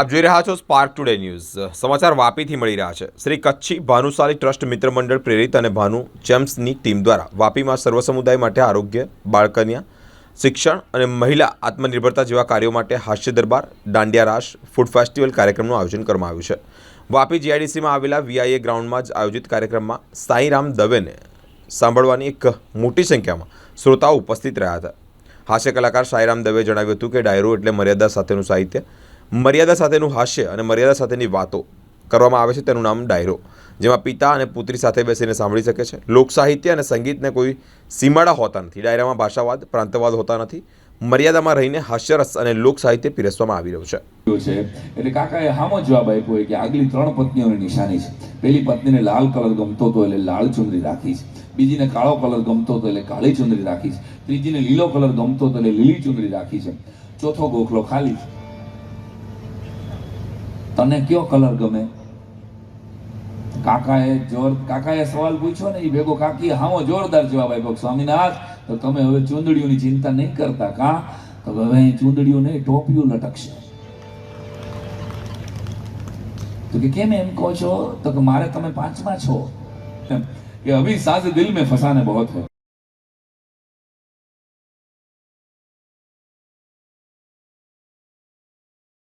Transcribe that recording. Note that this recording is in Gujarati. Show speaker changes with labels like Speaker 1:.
Speaker 1: આપ જોઈ રહ્યા છો સ્પાર્ક ટુડે ન્યૂઝ સમાચાર વાપીથી મળી રહ્યા છે. શ્રી કચ્છી ભાનુશાલી ટ્રસ્ટ મિત્ર મંડળ પ્રેરિત અને ભાનુ જેમ્સની ટીમ દ્વારા વાપીમાં સર્વ સમુદાય માટે આરોગ્ય, બાળકન્યા, શિક્ષણ અને મહિલા આત્મનિર્ભરતા જેવા કાર્યો માટે હાસ્ય દરબાર, દાંડિયા રાસ, ફૂડ ફેસ્ટિવલ કાર્યક્રમનું આયોજન કરવામાં આવ્યું છે. વાપી જીઆઈડીસીમાં આવેલા વીઆઈએ ગ્રાઉન્ડમાં જ આયોજિત કાર્યક્રમમાં સાંઈરામ દવેને સાંભળવાની એક મોટી સંખ્યામાં શ્રોતાઓ ઉપસ્થિત રહ્યા હતા. હાસ્ય કલાકાર સાંઈરામ દવે જણાવ્યું હતું કે, ડાયરો એટલે મર્યાદા સાથેનું સાહિત્ય. મર્યાદા સાથેનું હાસ્ય અને મર્યાદા સાથેની વાતો કરવામાં આવે છે તેનું નામ ડાયરો, જેમાં પિતા અને પુત્રી સાથે બેસીને સાંભળી શકે છે. લોક સાહિત્ય અને સંગીતને કોઈ સીમાડા હોતા નથી. ડાયરામાં ભાષાવાદ, પ્રાંતવાદ હોતા નથી. મર્યાદામાં રહીને હાસ્યરસ અને લોક સાહિત્ય પીરસવામાં આવી રહ્યું છે.
Speaker 2: એટલે કાકાએ હામો જવાબ આપ્યો કે આગલી ત્રણ પત્નીઓની નિશાની છે. પહેલી પત્નીને લાલ કલર ગમતો હતો એટલે લાલ ચુંદરી રાખી છે. બીજીને કાળો કલર ગમતો હતો એટલે કાળી ચુંદરી રાખી છે. ત્રીજીને લીલો કલર ગમતો હતો એટલે લીલી ચુંદરી રાખી છે. ચોથો ગોખલો ખાલી છે. તને કયો કલર ગમે? કાકાએ જોર, કાકાએ સવાલ પૂછ્યો ને એ ભેગો, કાકી હાવો જોરદાર જવાબ આપ્યો. સ્વામીનાથ તો તમે હવે ચૂંદડીઓની ચિંતા નહીં કરતા, કા? તો હવે અહીં ચૂંદડીઓ નહીં ટોપિયું લટકશે. તો કે કેમ એમ કહો છો? તો કે મારે તમે પાંચમા છો. એમ કે અભી સાજ દિલ મેં ફસાને બહોત હૈ.